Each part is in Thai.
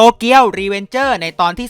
โตเกียวรีเวนเจอร์ในตอนที่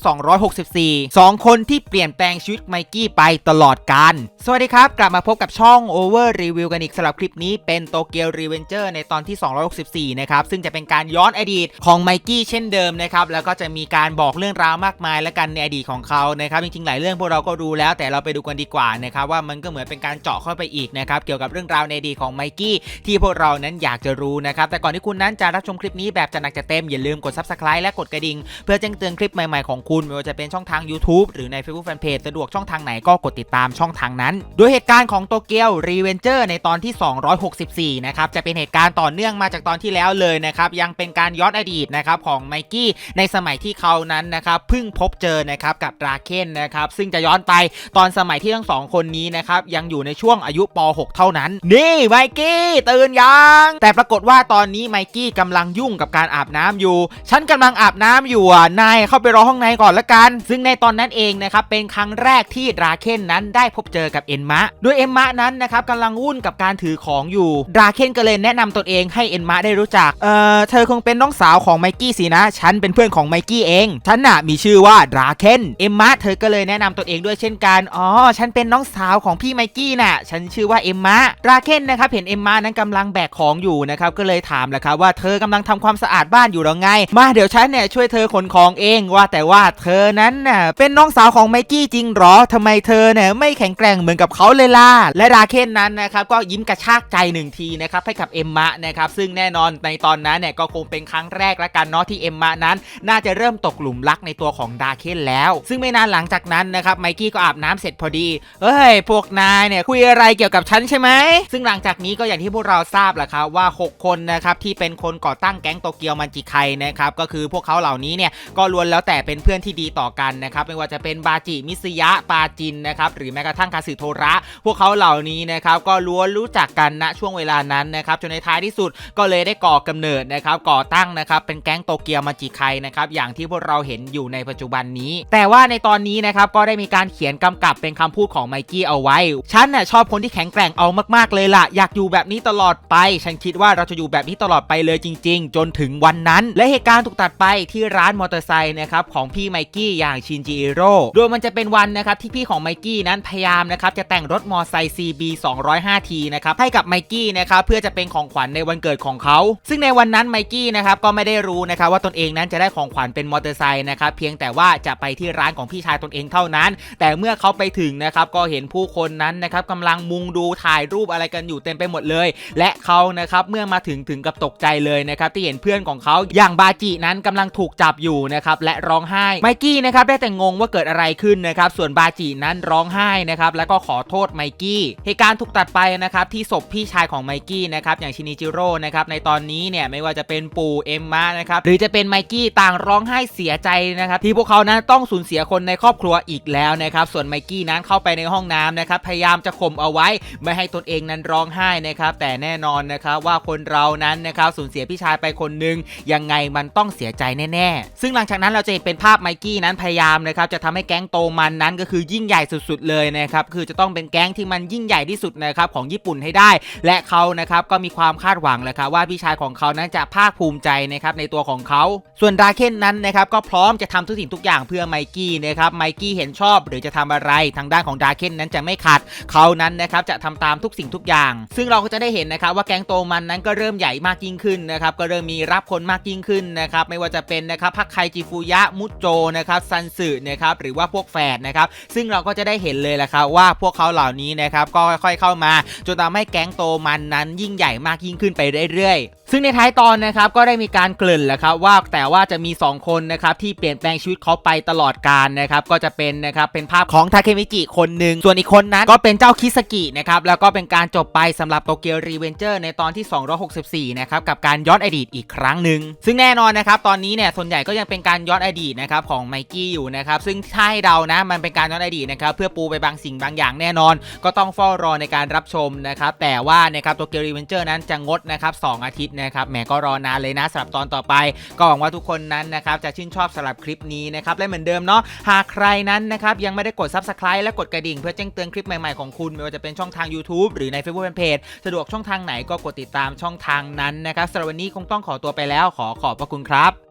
264 2 คนที่เปลี่ยนแปลงชีวิตไมกี้ไปตลอดกาลสวัสดีครับ กลับมาพบกับช่อง Over Review กันอีกสำหรับคลิปนี้เป็นโตเกียวรีเวนเจอร์ในตอนที่ 264 นะครับ ซึ่งจะเป็นการย้อนอดีตของไมกี้เช่นเดิมนะครับ แล้วก็จะมีการบอกเรื่องราวมากมายและกันในอดีตของเขานะครับ จริงๆ หลายเรื่องพวกเราก็รู้แล้วแต่เราไปดูกันดีกว่านะครับว่ามันก็เหมือนเป็นการเจาะเข้าไปอีกนะครับเกี่ยวกับเรื่องราวในอดีตของไมกี้ที่พวกเรานั้นอยากจะรู้นะครับแต่ก่อนที่คุณนั้นจะรับชมคลิปนี้แบบจัดหนักจัดเต็มอย่าลืมกด subscribe และกดกระดิ่งเพื่อแจ้งเตือนคลิปใหม่ๆของคุณไม่ว่าจะเป็นช่องทาง YouTube หรือใน Facebook Fanpage สะดวกช่องทางไหนก็กดติดตามช่องทางนั้น โดยเหตุการณ์ของโตเกียวรีเวนเจอร์ในตอนที่ 264 นะครับจะเป็นเหตุการณ์ต่อเนื่องมาจากตอนที่แล้วเลยนะครับยังเป็นการย้อนอดีตนะครับของไมกี้ในสมัยที่เขานั้นนะครับเพิ่งพบเจอนะครับกับราเคนนะครับซึ่งจะย้อนไปตอนสมัยที่ทั้งสองคนนี้นะครับยังอยู่ในช่วงอายุป .6 เท่านั้น นี่ไมกี้ตื่นยัง แต่ปรากฏว่าตอนนี้ไมกี้กำลังยุ่งกับการอาบน้ำอยู่ ฉันกำลังอาบน้ำอยู่อะนายเข้าไปรอห้องในก่อนละกัน ซึ่งในตอนนั้นเองนะครับเป็นครั้งแรกที่ราเคนนั้นได้พบเจอกับเอ็นมะโดยเอ็นมะนั้นนะครับกำลังวุ่นกับการถือของอยู่ราเคนก็เลยแนะนำตนเองให้เอ็นมะได้รู้จักเอ่อเธอคงเป็นน้องสาวของไมกี้สินะ ฉันเป็นเพื่อนของไมกี้เองฉันน่ะมีชื่อว่าราเคนเอ็มมะเธอก็เลยแนะนำตนเองด้วยเช่นกันอ๋อฉันเป็นน้องสาวของพี่ไมกี้น่ะ ฉันชื่อว่าเอ็มมะราเคนนะครับเห็นเอ็มมะนั้นกำลังแบกของอยู่นะครับก็เลยถามแหละครับว่าเธอกำลังทำความสะอาดบ้านอยู่หรือไง มาเดี๋ยวฉันเนี่ยช่วยเธอขนของเองว่าแต่ว่าเธอนั้นน่ะเป็นน้องสาวของไมกี้จริงหรอทำไมเธอเนี่ยไม่แข็งแกร่งเหมือนกับเขาเลยล่ะและราเคนนั้นนะครับก็ยิ้มกระชากใจหนึ่งทีนะครับให้กับเอ็มมะนะครับซึ่งแน่นอนในตอนนั้นเนี่ยก็คงเป็นครั้งแรกละกันเนาะที่เอ็มมะนั้น น่าจะเริ่มตกหลุมรักในตัวของดาเคนแล้ว ซึ่งไม่นานหลังจากนั้นนะครับไมกี้ก็อาบน้ำเสร็จพอดีเอ้ยพวกนายเนี่ยคุยอะไรเกี่ยวกับฉันใช่ไหมซึ่งหลังจากนี้ก็อย่างที่พวกเราทราบแหละครับว่า 6 คนนะครับที่เป็นคนก่อตั้งแก๊งโตเกียวมันจิไคนะครับก็คือพวกเขาเหล่านี้เนี่ยก็ล้วนแล้วแต่เป็นเพื่อนที่ดีต่อกันนะครับไม่ว่าจะเป็นบาจิมิสยะปาจินนะครับหรือแม้กระทั่งคาสึโทระ พวกเขาเหล่านี้นะครับก็ล้วนรู้จักกันณช่วงเวลานั้นนะครับจนในท้ายที่สุดก็เลยได้ก่อกำเนิดนะครับก่อตั้งนะครับเป็นแก๊งโตเกียวมัจิไคนะครับอย่างที่พวกเราเห็นอยู่ในปัจจุบันนี้ แต่ว่าในตอนนี้นะครับก็ได้มีการเขียนกำกับเป็นคำพูดของไมกี้เอาไว้ ฉันน่ะชอบคนที่แข็งแกร่งเอามากๆเลยล่ะ อยากอยู่แบบนี้ตลอดไป ฉันคิดว่าเราจะอยู่แบบนี้ตลอดไปเลยจริง ๆ จนถึงวันนั้น และเหตุการณ์ถูกตัดไปที่ร้านมอเตอร์ไซค์นะครับของพี่ไมกี้อย่างชินจิอิโร่โดยมันจะเป็นวันนะครับที่พี่ของไมกี้นั้นพยายามนะครับจะแต่งรถมอเตอร์ไซค์ CB 205T นะครับให้กับไมกี้นะครับเพื่อจะเป็นของขวัญในวันเกิดของเขา ซึ่งในวันนั้นไมกี้นะครับก็ไม่ได้รู้นะครับว่าตนเองนั้นจะได้ของขวัญเป็นมอเตอร์ไซค์นะครับเพียงแต่ว่าจะไปที่ร้านของพี่ชายตนเองเท่านั้น แต่เมื่อเขาไปถึงนะครับก็เห็นผู้คนนั้นนะครับกำลังมุงดูถ่ายรูปอะไรกันอยู่เต็มไปหมดเลย และเขานะครับเมื่อมาถึงถึงกับตกใจเลยนะครับที่เห็นเพื่อนของเขาอย่างบาจินั้นกำลังถูกจับอยู่นะครับและร้องไห้ไมกี้นะครับได้แต่งงว่าเกิดอะไรขึ้นนะครับส่วนบาจินั้นร้องไห้นะครับแล้วก็ขอโทษไมกี้เหตุการณ์ถูกตัดไปนะครับที่ศพพี่ชายของไมกี้นะครับอย่างชินิจิโร่นะครับในตอนนี้เนี่ยไม่ว่าจะเป็นปู่เอ็มมานะครับหรือจะเป็นไมกี้ต่างร้องไห้เสียใจนะครับที่พวกเขานั้นต้องสูญเสียคนในครอบครัวอีกแล้วนะครับส่วนไมกี้นั้นเข้าไปในห้องน้ำนะครับพยายามจะข่มเอาไว้ ไม่ให้ตนเองนั้นร้องไห้นะครับแต่แน่นอนนะครับว่าคนเรานั้นนะครับสูญเสียพี่ชายไปคนหนึ่งยังไงมันต้องเสียใจแน่ๆ ซึ่งหลังจากนั้นเราจะเห็นเป็นภาพไมกี้นั้นพยายามนะครับจะทำให้แก๊งโตมันนั้นก็คือยิ่งใหญ่สุดๆเลยนะครับคือจะต้องเป็นแก๊งที่มันยิ่งใหญ่ที่สุดนะครับของญี่ปุ่นให้ได้ และเขานะครับก็มีความคาดหวังแหละครับว่าพี่ชายของเขานั้นจะภาคภูมิใจนะครับในตัวของเขา ส่วนราเคนนั้นนะครับก็พร้อมจะทำทุกสิ่งทุกอย่างเพื่อไมกี้นะครับไมกี้เห็นชอบหรือจะทำอะไรทางด้านของดาเคนนั้นจะไม่ขัดเขานั้นนะครับจะทำตามทุกสิ่งทุกอย่าง ซึ่งเราก็จะได้เห็นนะครับว่าแก๊งโตมันนั้นก็เริ่มใหญ่มากยิ่งขึ้นนะครับก็เริ่มมีรับคนมากยิ่งขึ้นนะครับไม่ว่าจะเป็นนะครับพักไคจิฟุยะมุโจนะครับซันสึนะครับหรือว่าพวกแฝดนะครับซึ่งเราก็จะได้เห็นเลยแหละครับว่าพวกเขาเหล่านี้นะครับก็ค่อยๆเข้ามา จนทำให้แก๊งโตมันนั้นยิ่งใหญ่มากยิ่งขึ้นไปเรื่อยๆซึ่งในท้ายตอนนะครับก็ได้มีการเกริ่นแหละครับว่าแต่ว่าจะมี 2 คนนะครับที่เปลี่ยนแปลงชีวิตเขาไปตลอดกาลนะครับก็จะเป็นนะครับเป็นภาพของทาเคมิจิคนหนึ่งส่วนอีกคนนั้นก็เป็นเจ้าคิสกินะครับแล้วก็เป็นการจบไปสำหรับโตเกียวรีเวนเจอร์ในตอนที่ 264 นะครับกับการย้อนอดีตอีกครั้งหนึ่งซึ่งแน่นอนนะครับตอนนี้เนี่ยส่วนใหญ่ก็ยังเป็นการย้อนอดีตนะครับของไมกี้อยู่นะครับซึ่งถ้าให้เดานะมันเป็นการย้อนอดีตนะครับเพื่อปูไปบางสิ่งบางอย่างแน่นอน ก็ต้องเฝ้ารอในการรับชมนะครับแต่ว่านะครับโตเกียวรีเวนเจอร์นั้นจะงดนะครับ2อาทิตย์นะครับแหมก็รอนานเลยนะสำหรับตอนต่อไป ก็หวังว่าทุกคนนั้นนะครับจะชื่นชอบสำหรับคลิปนี้นะครับและเหมือนเดิมเนาะหากใครนั้นนะครับยังไม่ได้กด subscribe และกดกระดิ่ง เพื่อแจ้งเตือนคลิปใหม่ๆของคุณไม่ว่าจะเป็นช่องทาง YouTube หรือใน Facebook Fanpage สะดวกช่องทางไหนก็กดติดตามช่องทางนั้นนะครับสำหรับวันนี้คงต้องขอตัวไปแล้วขอขอบพระคุณครับ